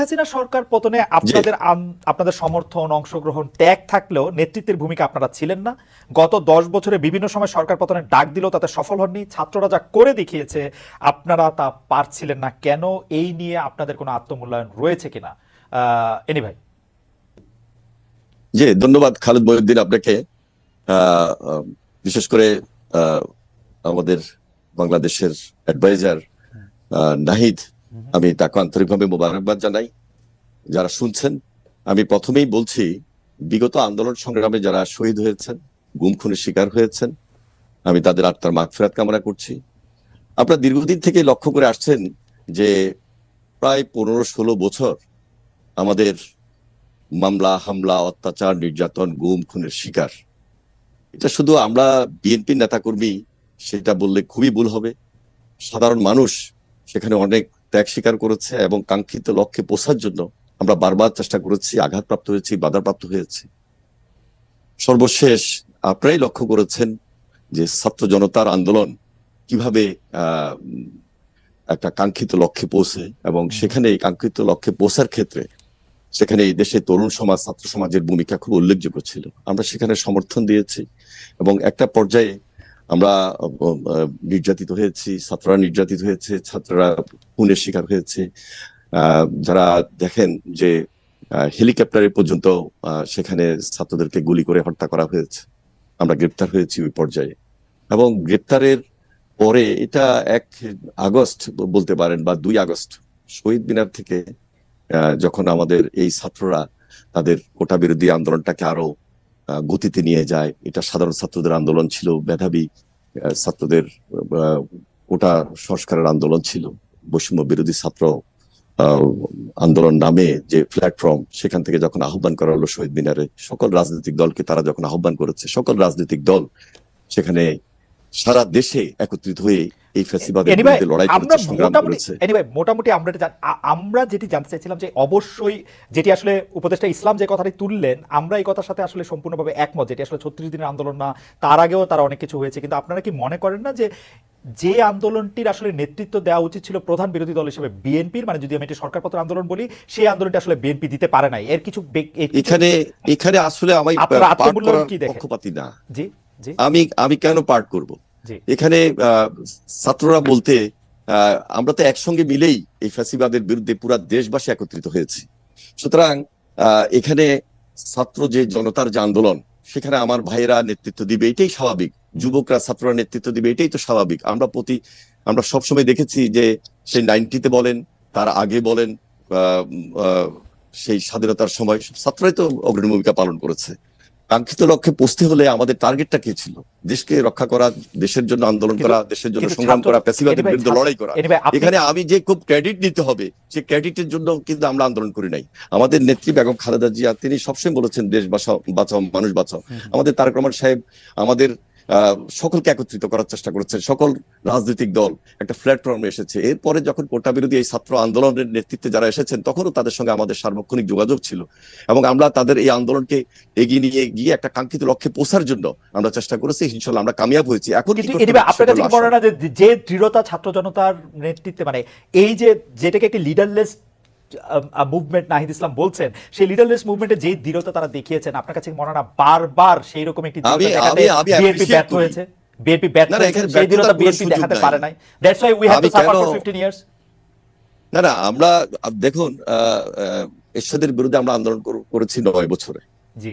হাসিনা সরকার পতনে আপনাদের আপনাদের সমর্থন অংশগ্রহণ ত্যাগ থাকলেও নেতৃত্বের ভূমিকা আপনারা ছিলেন না। গত দশ বছরে বিভিন্ন সময় সরকার পতনের ডাক দিলেও তাতে সফল হননি। ছাত্ররা যা করে দেখিয়েছে আপনারা তা পারছিলেন না। কেন এই নিয়ে আপনাদের কোনো আত্মমূল্যায়ন রয়েছে কিনা? এনি ভাই। জি ধন্যবাদ খালেদ মহিউদ্দিন আপনাকে। বিশেষ করে আমাদের বাংলাদেশের অ্যাডভাইজার নাহিদ আমি তাকে আন্তরিকভাবে মোবারকবাদ জানাই। যারা শুনছেন, আমি প্রথমেই বলছি, বিগত আন্দোলন সংগ্রামে যারা শহীদ হয়েছেন, গুম খুনের শিকার হয়েছেন, আমি তাদের আত্মার মাগফিরাত কামনা করছি। আপনারা দীর্ঘদিন থেকে লক্ষ্য করে আসছেন যে প্রায় পনেরো ষোলো বছর আমাদের মামলা, হামলা, অত্যাচার, নির্যাতন, গুম, খুনের শিকার। এটা শুধু আমরা বিএনপির নেতাকর্মী, সেটা বললে খুবই ভুল হবে। সাধারণ মানুষ সেখানে অনেক ত্যাগ স্বীকার করেছে এবং কাঙ্ক্ষিত লক্ষ্যে পৌঁছার জন্য আমরা বারবার চেষ্টা করেছি আঘাতপ্রাপ্ত হয়েছি বাধাপ্রাপ্ত হয়েছি। সর্বশেষ আপনারাই লক্ষ্য করেছেন যে ছাত্র জনতার আন্দোলন কীভাবে আহ একটা কাঙ্ক্ষিত লক্ষ্যে পৌঁছে এবং সেখানে এই কাঙ্ক্ষিত লক্ষ্যে পৌঁছার ক্ষেত্রে সেখানে এই দেশের তরুণ সমাজ ছাত্র সমাজের ভূমিকা খুব উল্লেখযোগ্য ছিল। আমরা সেখানে সমর্থন দিয়েছি এবং একটা পর্যায়ে আমরা নির্যাতিত হয়েছি, ছাত্ররা নির্যাতিত হয়েছে, ছাত্ররা খুনের শিকার হয়েছে। যারা দেখেন যে হেলিকপ্টারে পর্যন্ত সেখানে ছাত্রদেরকে গুলি করে হত্যা করা হয়েছে। আমরা গ্রেপ্তার হয়েছি ওই পর্যায়ে। এবং গ্রেপ্তারের পরে এটা এক আগস্ট বলতে পারেন বা দুই আগস্ট, শহীদ মিনার থেকে যখন আমাদের এই ছাত্ররা তাদের কোটা বিরোধী আন্দোলনটাকে আরও গতিতে নিয়ে যায়। এটা সাধারণ ছাত্রদের আন্দোলন ছিল, মেধাবী ছাত্রদের কোটা সংস্কারের আন্দোলন ছিল। বৈষম্য বিরোধী ছাত্র আন্দোলন নামে যে প্ল্যাটফর্ম সেখান থেকে যখন আহ্বান করা হলো শহীদ মিনারে, সকল রাজনৈতিক দলকে তারা যখন আহ্বান করেছে, সকল রাজনৈতিক দল সেখানে সারা দেশে একত্রিত হয়ে এই ফ্যাসিবাদের বিরুদ্ধে লড়াই আমরা সংগ্রাম মোটামুটি করেছে। anyway, মোটামুটি আমরা আমরা যেটি জানতে চাইছিলাম যে অবশ্যই যেটি আসলে উপদেষ্টা ইসলাম যে কথাটি তুললেন আমরা এই কথার সাথে আসলে সম্পূর্ণভাবে একমত যেটি আসলে ছত্রিশ দিনের আন্দোলন না তার আগেও তার অনেক কিছু হয়েছে। কিন্তু আপনারা কি মনে করেন না যে যে আন্দোলনটির আসলে নেতৃত্ব দেওয়া উচিত ছিল প্রধান বিরোধী দল হিসেবে বিএনপির? মানে যদি আমি এটি সরকারপত্র আন্দোলন বলি সেই আন্দোলনটি আসলে বিএনপি দিতে পারে নাই। এর কিছু এখানে এখানে আসলে আমি করার? পক্ষপাতী না। জি। আমি আমি কেন পাঠ করব? এখানে ছাত্ররা বলতে আমরা তো একসঙ্গে মিলেই এই ফ্যাসিবাদের বিরুদ্ধে পুরা দেশবাসী একত্রিত হয়েছি। সুতরাং এখানে ছাত্র যে জনতার যে আন্দোলন সেখানে আমার ভাইয়েরা নেতৃত্ব দিবে এটাই স্বাভাবিক। যুবকরা ছাত্ররা নেতৃত্ব দিবে এটাই তো স্বাভাবিক। আমরা প্রতি আমরা সবসময় দেখেছি যে সেই নাইনটিতে বলেন তার আগে বলেন আহ, আহ, সেই স্বাধীনতার সময় ছাত্ররাই তো অগ্রণী ভূমিকা পালন করেছে। কাঙ্ক্ষিত লক্ষ্যে পৌঁছতে হলে আমাদের টার্গেটটা কি ছিল? দেশকে রক্ষা করা দেশের জন্য আন্দোলন করা দেশের জন্য সংগ্রাম করা প্যাসিবাদের বিরুদ্ধে লড়াই করা। এখানে আমি যে খুব ক্রেডিট নিতে হবে সে ক্রেডিটের জন্য কিন্তু আমরা আন্দোলন করি নাই। আমাদের নেত্রী বেগম খালেদা জিয়া তিনি সবসময় বলেছেন দেশ বাঁচাও বাঁচাও মানুষ বাঁচাও। আমাদের তারকমার রহমান সাহেব আমাদের সকলকে একত্রিত করার চেষ্টা করেছেন। সকল রাজনৈতিক দল একটা প্ল্যাটফর্মে এসেছে। এরপরে যখন কোটা বিরোধী এই ছাত্র আন্দোলনের নেতৃত্বে যারা এসেছেন তখনও তাদের সঙ্গে আমাদের সার্বক্ষণিক যোগাযোগ ছিল। এবং আমরা তাদের এই আন্দোলনকে এগিয়ে নিয়ে গিয়ে একটা কাঙ্ক্ষিত লক্ষ্যে পৌঁছার জন্য আমরা চেষ্টা করেছি। ইনশাল্লাহ আমরা কামিয়াব হয়েছি। এখন আপনার কাছে মনে না যে যে দৃঢ়তা ছাত্র জনতার নেতৃত্বে মানে এই যে যেটাকে একটি লিডারলেস মুভমেন্ট নাহিদ ইসলাম বলছেন সেই লিডারলেস মুভমেন্টে যে দৃঢ়তা তারা দেখিয়েছেন আপনার কাছে মনে না বারবার সেই রকম একটি বিএনপি ব্যর্থ হয়েছে? বিএনপি ব্যর্থ হয়েছে সেই দৃঢ়তা বিএনপি দেখাতে পারে নাই। That's why we have to suffer for 15 years না না আমরা দেখুন এরশাদের বিরুদ্ধে আমরা আন্দোলন কর- করেছি নয় বছরে। জি।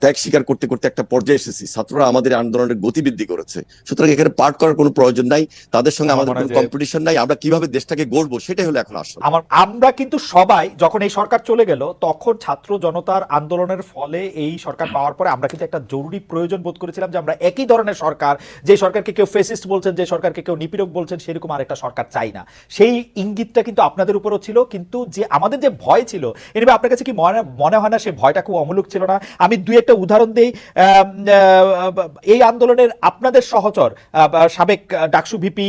ত্যাগ স্বীকার করতে করতে একটা পর্যায়ে এসেছি। ছাত্ররা আমাদের আন্দোলনের গতিবৃদ্ধি করেছে। সুতরাং এখানে পাঠ করার কোনো প্রয়োজন নাই। তাদের সঙ্গে আমাদের কোনো কম্পিটিশন নাই। আমরা কীভাবে দেশটাকে গড়বো সেটাই হলো এখন আসল। আমার আমরা কিন্তু সবাই যখন এই সরকার চলে গেল তখন ছাত্র জনতার আন্দোলনের ফলে এই সরকার পাওয়ার পরে আমরা কিন্তু একটা জরুরি প্রয়োজন বোধ করেছিলাম যে আমরা একই ধরনের সরকার যে সরকারকে কেউ ফেসিস্ট বলছেন যে সরকারকে কেউ নিপীড়ক বলছেন সেরকম আরেকটা সরকার চাই না। সেই ইঙ্গিতটা কিন্তু আপনাদের উপরও ছিল কিন্তু যে আমাদের যে ভয় ছিল এনিবে আপনার কাছে কি মনে মনে হয় না সে ভয় সময়টা খুব অমূলক ছিল না। আমি দুই একটা উদাহরণ দিই। এই আন্দোলনের আপনাদের সহচর সাবেক ডাকসু ভিপি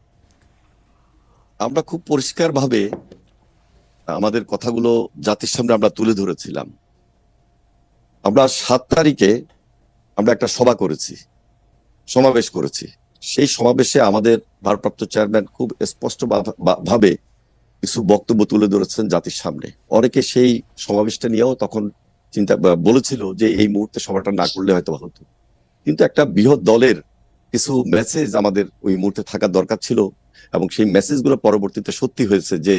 আমরা খুব পরিষ্কারভাবে আমাদের কথাগুলো জাতির সামনে আমরা তুলে ধরেছিলাম। আমরা সাত তারিখে আমরা একটা সভা করেছি, সমাবেশ করেছি। সেই সমাবেশে আমাদের ভারপ্রাপ্ত চেয়ারম্যান খুব স্পষ্ট ভাবে কিছু বক্তব্য তুলে ধরেছেন জাতির সামনে। অনেকে সেই সমাবেশটা নিয়েও তখন চিন্তা, বলেছিল যে এই মুহূর্তে সভাটা না করলে হয়তো ভালো হতো। কিন্তু একটা বৃহৎ দলের কিছু মেসেজ আমাদের ওই মুহূর্তে থাকার দরকার ছিল। এবং সেই মেসেজগুলো পরবর্তীতে সত্যি হয়েছে যে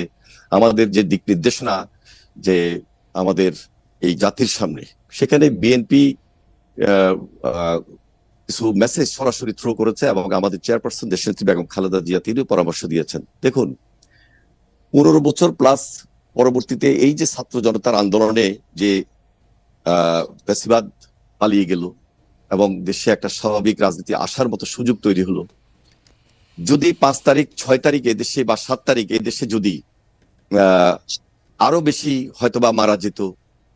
আমাদের যে দিক নির্দেশনা, যে আমাদের এই জাতির সামনে, সেখানে বিএনপি কিছু মেসেজ সরাসরি থ্রো করেছে এবং আমাদের চেয়ারপারসন দেশনেত্রী বেগম খালেদা জিয়া তিনিও পরামর্শ দিয়েছেন। দেখুন, পনেরো বছর প্লাস পরবর্তীতে এই যে ছাত্র জনতার আন্দোলনে যে, আহ পালিয়ে গেল এবং দেশে একটা স্বাভাবিক রাজনীতি আসার মতো সুযোগ তৈরি হলো যদি পাঁচ তারিখ, ছয় তারিখ দেশে বা সাত তারিখ এই দেশে যদি আরও বেশি হয়তোবা মারা যেত,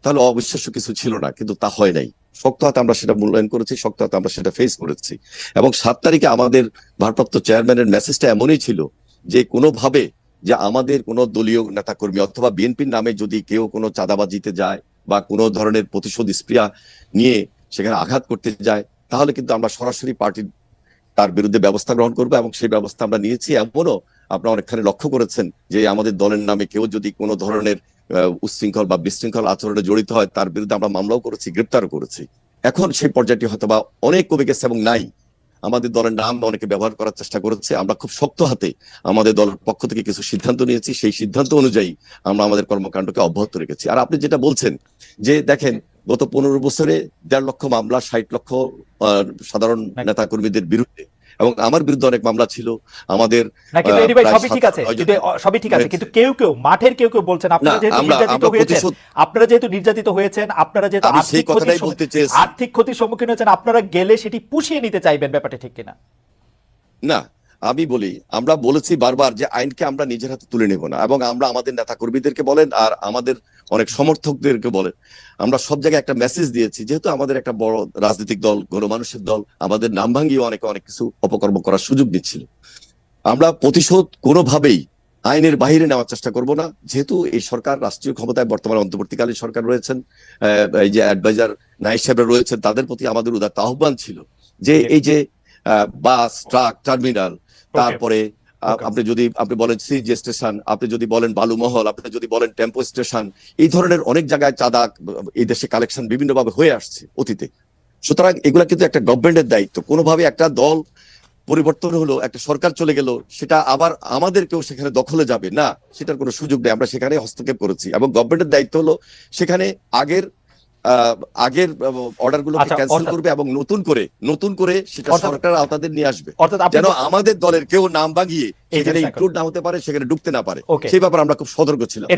তাহলে অবিশ্বাস্য কিছু ছিল না, কিন্তু তা হয় নাই। শক্ত হাতে আমরা সেটা মূল্যায়ন করেছি, শক্ত হাতে আমরা সেটা ফেস করেছি। এবং সাত তারিখে আমাদের ভারপ্রাপ্ত চেয়ারম্যানের মেসেজটা এমনই ছিল যে কোনোভাবে যে আমাদের কোনো দলীয় নেতাকর্মী অথবা বিএনপির নামে যদি কেউ কোনো চাঁদাবাজিতে যায় বা কোনো ধরনের প্রতিশোধ স্প্রিয়া নিয়ে সেখানে আঘাত করতে যায়, তাহলে কিন্তু আমরা সরাসরি পার্টির তার বিরুদ্ধে ব্যবস্থা গ্রহণ করব এবং সেই ব্যবস্থা আমরা নিয়েছি এমনও আপনারা অনেকখানি লক্ষ্য করেছেন যে আমাদের দলের নামে কেউ যদি কোনো ধরনের আহ, উচ্ছৃঙ্খল বা বিশৃঙ্খল আচরণে জড়িত হয় তার বিরুদ্ধে আমরা মামলাও করেছি গ্রেপ্তারও করেছি। এখন সেই পর্যায়টি হয়তো বা অনেক কমে গেছে এবং নাই। আমাদের দলের নাম অনেকে ব্যবহার করার চেষ্টা করেছে আমরা খুব শক্ত হাতে আমাদের দলের পক্ষ থেকে কিছু সিদ্ধান্ত নিয়েছি সেই সিদ্ধান্ত অনুযায়ী আমরা আমাদের কর্মকাণ্ডকে অব্যাহত রেখেছি। আর আপনি যেটা বলছেন যে দেখেন গত পনেরো বছরে দেড় লক্ষ মামলা ষাট লক্ষ সাধারণ নেতা কর্মীদের বিরুদ্ধে। এবং আমার বিরুদ্ধে অনেক মামলা ছিল। আমাদের সবই ঠিক আছে। কিন্তু সবই ঠিক আছে। কিন্তু কেউ কেউ মাঠের কেউ কেউ বলছেন আপনারা যেহেতু নির্যাতিত হয়েছেন আপনারা যেহেতু নির্যাতিত হয়েছেন আপনারা যেহেতু আর্থিক কথাটাই বলতে চেয়েছি। আর্থিক ক্ষতির সম্মুখীন হয়েছেন আপনারা গেলে সেটি পুষিয়ে নিতে চাইবেন ব্যাপারটা ঠিক কিনা? না আমি বলি, আমরা বলেছি বারবার যে আইনকে আমরা নিজের হাতে তুলে নেব না এবং আমরা আমাদের নেতা কর্মীদেরকে বলেন আর আমাদের অনেক সমর্থকদেরকে বলেন। আমরা সব জায়গায় একটা মেসেজ দিয়েছি, যেহেতু আমাদের একটা বড় রাজনৈতিক দল, গণমানুষের দল, আমাদের নাম ভাঙিয়ে অনেকে অনেক কিছু অপকর্ম করার সুযোগ দিচ্ছিল। আমরা প্রতিশোধ কোনোভাবেই আইনের বাইরে নেওয়ার চেষ্টা করব না, যেহেতু এই সরকার রাষ্ট্রীয় ক্ষমতায় বর্তমানে অন্তর্বর্তীকালীন সরকার রয়েছেন এই যে অ্যাডভাইজার নাইক সাহেবরা রয়েছেন, তাদের প্রতি আমাদের উদাত্ত আহ্বান ছিল যে এই যে বাস ট্রাক টার্মিনাল তারপরে আপনি যদি আপনি বলেন সিজি স্টেশন আপনি যদি বলেন বালুমহল আপনি যদি বলেন টেম্পো স্টেশন এই ধরনের অনেক জায়গায় চাঁদা এই দেশে কালেকশন বিভিন্নভাবে হয়ে আসছে অতীতে। সুতরাং এগুলা কিন্তু একটা গভর্নমেন্টের দায়িত্ব। কোনোভাবে একটা দল পরিবর্তন হলো একটা সরকার চলে গেল সেটা আবার আমাদেরকেও সেখানে দখলে যাবে। না সেটার কোনো সুযোগ নেই। আমরা সেখানে হস্তক্ষেপ করেছি। এবং গভর্নমেন্টের দায়িত্ব হলো সেখানে আগের আগের অর্ডার গুলোকে ক্যান্সেল করবে এবং নতুন করে নতুন করে সেটা সরকার আওতাদের নিয়ে আসবে অর্থাৎ যেন আমাদের দলের কেউ নাম ভাঙিয়ে এই সেখানে ইনক্লুড না হতে পারে সেখানে ডুবতে না পারে. সেই ব্যাপারে আমরা খুব সতর্ক ছিলাম।